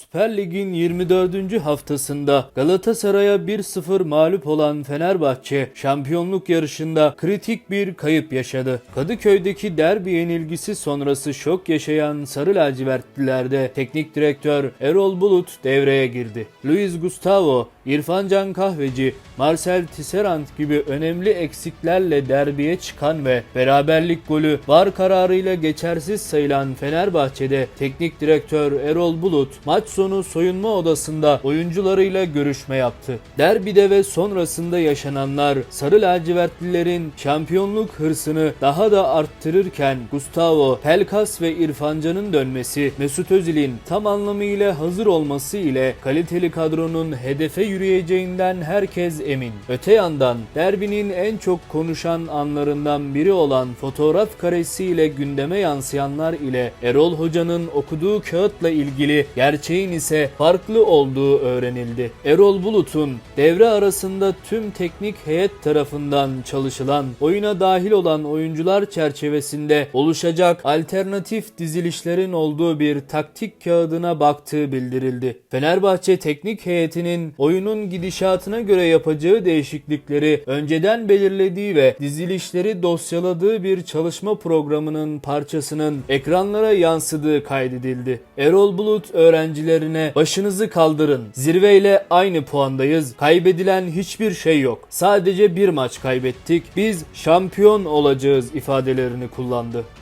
Süper Lig'in 24. haftasında Galatasaray'a 1-0 mağlup olan Fenerbahçe şampiyonluk yarışında kritik bir kayıp yaşadı. Kadıköy'deki derbi yenilgisi sonrası şok yaşayan Sarı Lacivertlilerde teknik direktör Erol Bulut devreye girdi. Luis Gustavo, İrfan Can Kahveci, Marcel Tisserand gibi önemli eksiklerle derbiye çıkan ve beraberlik golü var kararıyla geçersiz sayılan Fenerbahçe'de teknik direktör Erol Bulut maç sonu soyunma odasında oyuncularıyla görüşme yaptı. Derbide ve sonrasında yaşananlar Sarı Lacivertlilerin şampiyonluk hırsını daha da arttırırken Gustavo, Pelkas ve İrfan Can'ın dönmesi, Mesut Özil'in tam anlamıyla hazır olması ile kaliteli kadronun hedefe yürüyeceğinden herkes emin. Öte yandan derbinin en çok konuşan anlarından biri olan fotoğraf karesiyle gündeme yansıyanlar ile Erol Hoca'nın okuduğu kağıtla ilgili gerçeğin ise farklı olduğu öğrenildi. Erol Bulut'un devre arasında tüm teknik heyet tarafından çalışılan, oyuna dahil olan oyuncular çerçevesinde oluşacak alternatif dizilişlerin olduğu bir taktik kağıdına baktığı bildirildi. Fenerbahçe teknik heyetinin oyunun gidişatına göre yapacağı değişiklikleri önceden belirlediği ve dizilişleri dosyaladığı bir çalışma programının parçasının ekranlara yansıdığı kaydedildi. Erol Bulut öğrencilerine başınızı kaldırın. Zirveyle aynı puandayız. Kaybedilen hiçbir şey yok. Sadece bir maç kaybettik. Biz şampiyon olacağız ifadelerini kullandı.